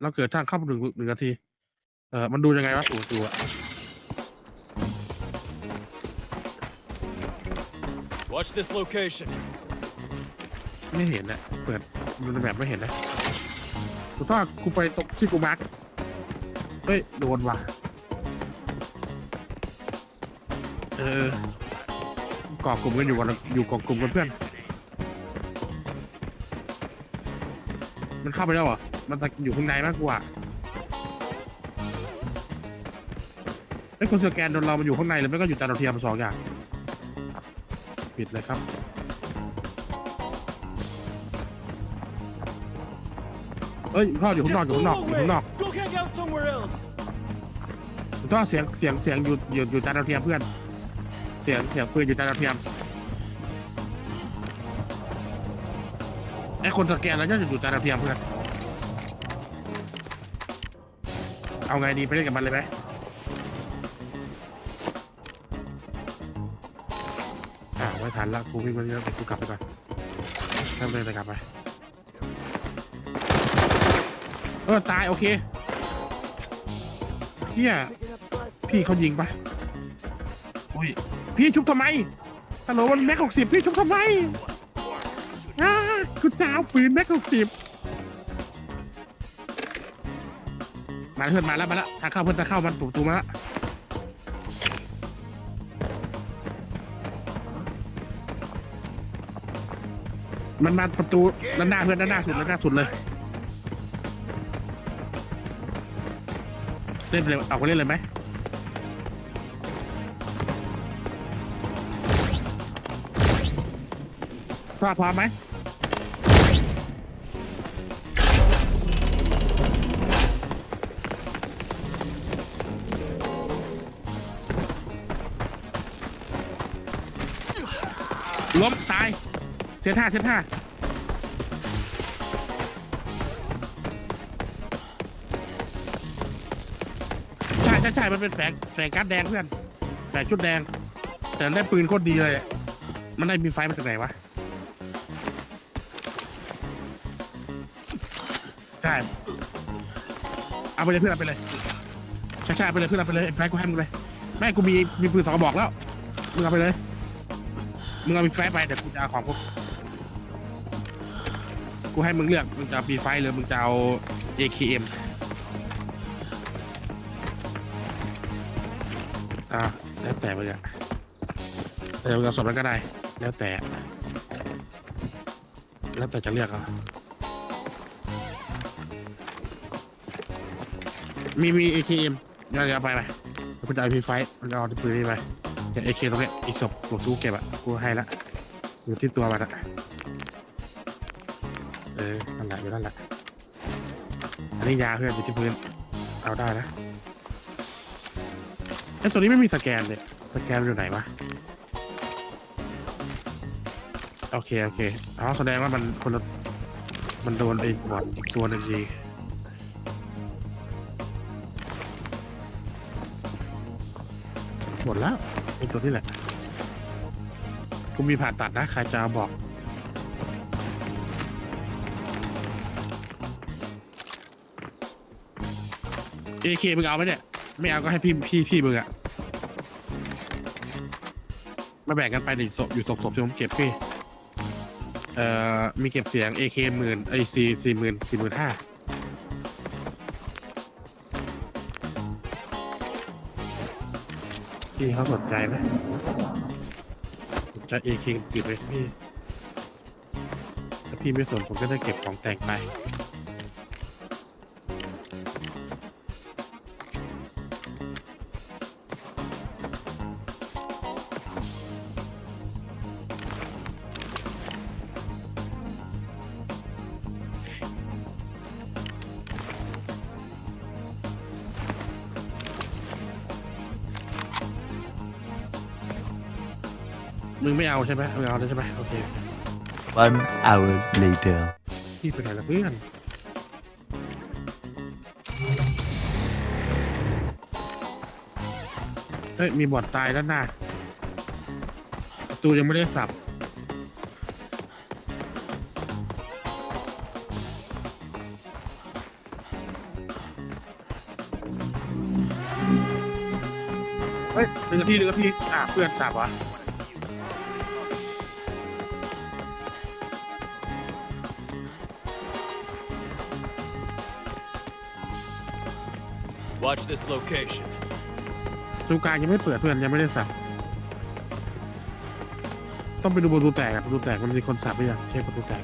เราเกิดทางเข้าหนึ่งหนึ่งนาที เออมันดูยังไงวะตัวตัว Watch this location. ไม่เห็นนะเปิดดูในแบบไม่เห็นนะกูถ้ากูไปตกที่กูมาร์กเฮ้ย โดนว่ะ เออเกาะกลุ่มกันอยู่กันอยู่เกาะกลุ่มกันเพื่อน มันเข้าไปแล้วเหรอ มันจะอยู่ข้างในมากกว่าไอ้คนสแกนโดนเรามันอยู่ข้างในหรือไม่ก็อยู่จานดาวเทียมสองอย่าง ปิดเลยครับ เอ้ยพ่ออยู่ข้างนอกอยู่ข้างนอกอยู่ข้างนอก Go hang out somewhere else. พ่อเสียงเสียงเสียงอยู่อยู่อยู่จานดาวเทียมเพื่อน เสียงเสียงปืนอยู่จานดาวเทียมไอ้คนสแกนแล้วจะอยู่จานดาวเทียมเพื่อน เอาไงดีไปเล่นกับมันเลยไหมอ่าไม่ทันละกูวิ่งมาเยอะกูกลับไปก่อนทำเลยจะกลับไปเออตายโอเคเฮียพี่เขายิงปะอุ้ยพี่ชุบทำไมฮัลโหลมันแม็กหกสิบพี่ชุบทำไมอ้าคุณจะเอาปืนแม็กหกสิบ มาเพื่อนมาแล้วมาแล้วทางเข้าเพื่อนทางเข้ามันประตูมาแล้วมันมาประตูด้านหน้าเพื่อนด้านหน้าสุดด้านหน้าสุดเลยเล่นเลยเอาไปเล่นเลยไหมพร้อมพร้อมไหม ล้มตายเซตห้าเซตห้าใช่ใช่ใช่มันเป็นแฝงแฝงการ์ดแดงเพื่อนแฝงชุดแดง แต่ได้ปืนโคตรดีเลยอะมันได้มีไฟมาจากไหนวะ ใช่เอาไปเลยเพื่อนเอาไปเลยใช่ใช่เอาไปเลยเพื่อนเอาไปเลยไอ้แฟงกูให้มึงเลยแม่งกูมีมีปืนสองกระบอกแล้วมึงเอาไปเลย มึงเอามีไฟไปแต่กูจะเอาของพวกกูให้มึงเลือกมึงจะเอาปีไฟหรือมึงจะเอา AKM อ่าแล้วแต่มึงอะแต่มึงเอาสดมันก็ได้ แล้วแต่ แล้วแต่จะเลือกเอามีมี AKM เดี๋ยวเดี๋ยวเอาไปไปกูจะเอาพีไฟมันจะเอาปืนนี่ไป เดี๋ยว AK ตรงเนี้ยอีกศพกูกูเก็บอะกูให้ละอยู่ที่ตัวมันอะเออนั่นแหละอยู่นั่นแหละอันนี้ยาเพื่อนอยู่ที่พื้น เอาได้นะไอ้ตัวนี้ไม่มีสแกนเลยสแกนมันอยู่ไหนวะโอเคโอเคอ๋อแสดงว่ามันคนละมันโดนไอ้บอดอีกตัวหนึ่งดีหมดแล้ว ไอตัวนี้แหละ กูมีผ่าตัดนะใครจะเอาบอก เอเคมึงเอาไหมเนี่ย ไม่เอาก็ให้พี่พี่พี่มึงอะมาแบ่งกันไปดิศพอยู่ศพศพที่ผมเก็บพี่ เอ่อ มีเก็บเสียง AK หมื่นไอซีสี่หมื่นสี่หมื่นห้า พี่เขาสนใจไหมสนใจ AK กันกี่เลยพี่ ถ้าพี่ไม่สนผมก็จะเก็บของแต่งไปึงไม่เอาใช่ไหมไม่เอาใช่ไหมโอเค one hour later พี่ไปไหนล่ะเพื่อนเฮ้ยมีบอดตายแล้วนะประตูยังไม่ได้สับ เฮ้ยหนึ่งนาทีหนึ่งนาทีอ่าเพื่อนสับวะ Watch this location. ประตูกลางยังไม่เปิดเพื่อนยังไม่ได้สับ ต้องไปดูประตูแตกอะประตูแตกมันมีคนสับหรือยังใช่ประตูแตก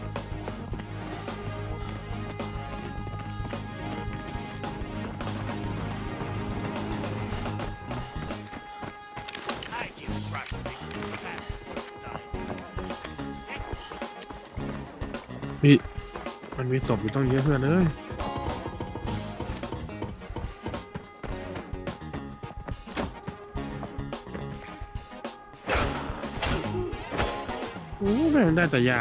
พี่มันมีศพอยู่ต้องเยอะเพื่อนเลย อ้แม่งได้แต่ยา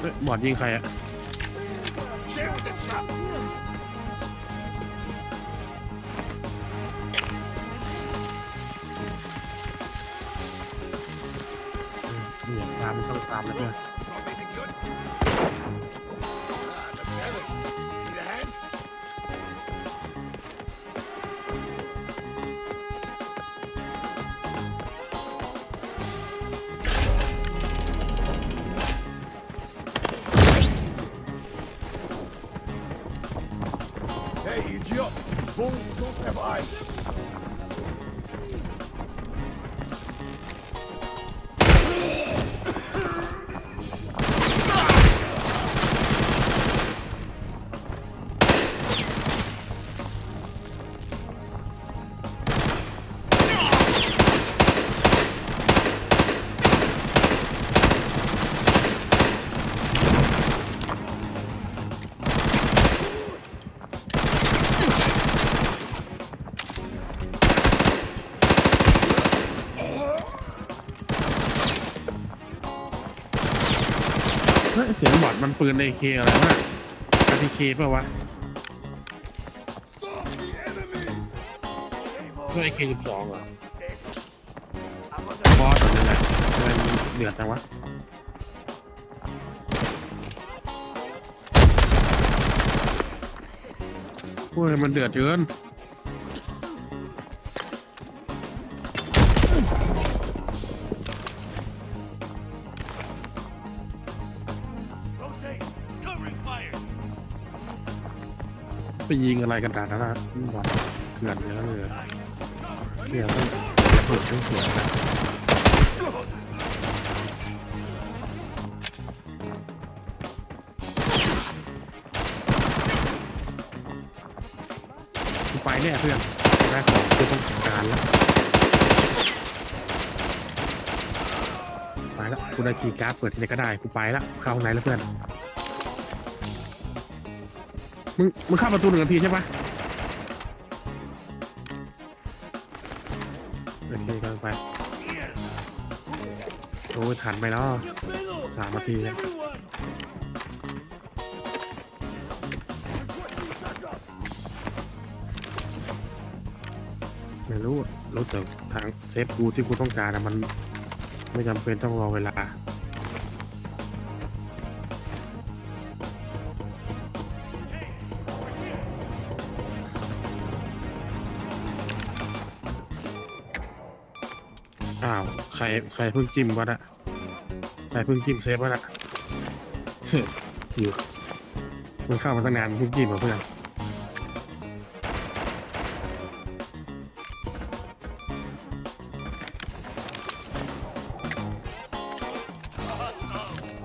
เอ้ยบอดยิงใครอะามมันต้องตามแล้วเนี่ย ฮ้ยเสียงบอดมันปืน AK อะไรวะอาร์ทีเคป่ะวะเพื่อ AK สิบสองเหรอบอสอะไรนะทำไมมันเดือดจังวะโอ้ยมันเดือดเกิน ไปยิงอะไรกันดานะบอดเถื่อนเยอะเลยเนี่ยต้องเปิดต้องเสียนะไปแน่เพื่อนได้ของกูต้องจัดการแล้วไปแล้วกูได้คีการ์ดเปิดที่ไหนก็ได้กูไปแล้วเข้าข้างในแล้วเพื่อน มึงมึงเข้าประตูหนึ่งนาทีใช่ปะโอเคก็ไปโอ้ยทันไปแล้วสามนาทีแล้วไม่รู้รู้แต่ทางเซฟกูที่กูต้องการอะมัน ไม่จำเป็นต้องรอเวลา อ้าว ใคร ใครเพิ่งจิ้มวะนะใครเพิ่งจิ้มเซฟวะนะอยู่มันเข้ามาตั้งนานเพิ่งจิ้มเหรอเพื่อน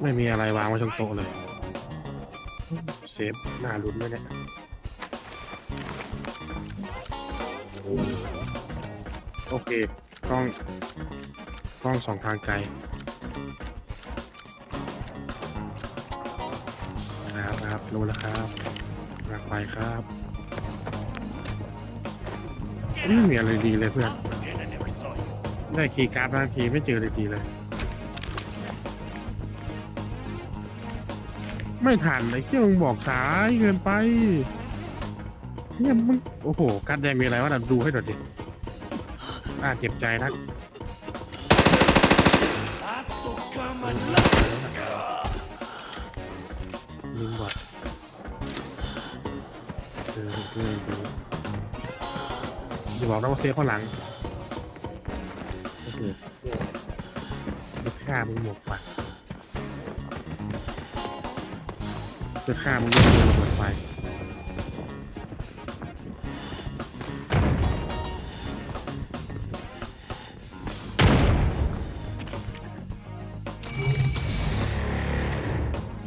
ไม่มีอะไรวางไว้ตรงโต๊ะเลย เซฟหน้าลุ้นไหมเนี่ยโอเค กล้อง กล้องสองทางไกลนะครับนะครับรู้แล้วครับหลักไปครับไม่มีอะไรดีเลยเพื่อน ได้ขีการ์ดบางทีไม่เจอเลยดีเลย ไม่ทันเลยที่มึงบอกสายเกินไปเนี่ยมึงโอ้โหการแดงมีอะไรวะดูให้หน่อยดิ น่าเจ็บใจนักลิงบอดเออเอออย่าบอกนะว่าเซฟข้างหลังโอเคจะฆ่ามึงหมดปะจะฆ่ามึงด้วยระเบิดไฟ